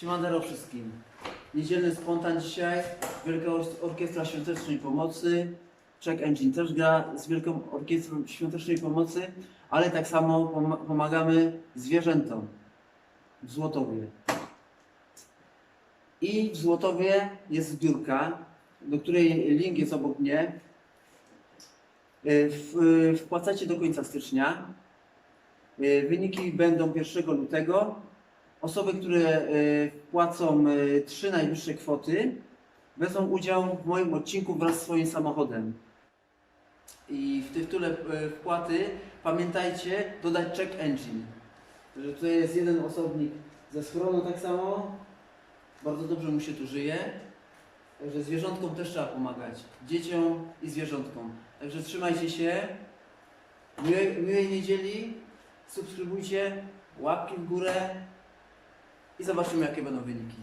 Siemandero wszystkim. Niedzielny spontan dzisiaj. Wielka Or- Orkiestra Świątecznej Pomocy. Check Engine też gra z Wielką Orkiestrą Świątecznej Pomocy, ale tak samo pom- pomagamy zwierzętom w Złotowie. I w Złotowie jest zbiórka, do której link jest obok mnie. W- Wpłacacie do końca stycznia. Y, Wyniki będą 1 lutego. Osoby, które y, wpłacą y, trzy najwyższe kwoty, wezmą udział w moim odcinku wraz z swoim samochodem. I w tytule y, wpłaty pamiętajcie dodać check engine. Że tutaj jest jeden osobnik ze schronu tak samo. Bardzo dobrze mu się tu żyje. Także zwierzątkom też trzeba pomagać. Dzieciom i zwierzątkom. Także trzymajcie się. Miłej, miłej niedzieli. Subskrybujcie. Łapki w górę. I zobaczymy jakie będą wyniki.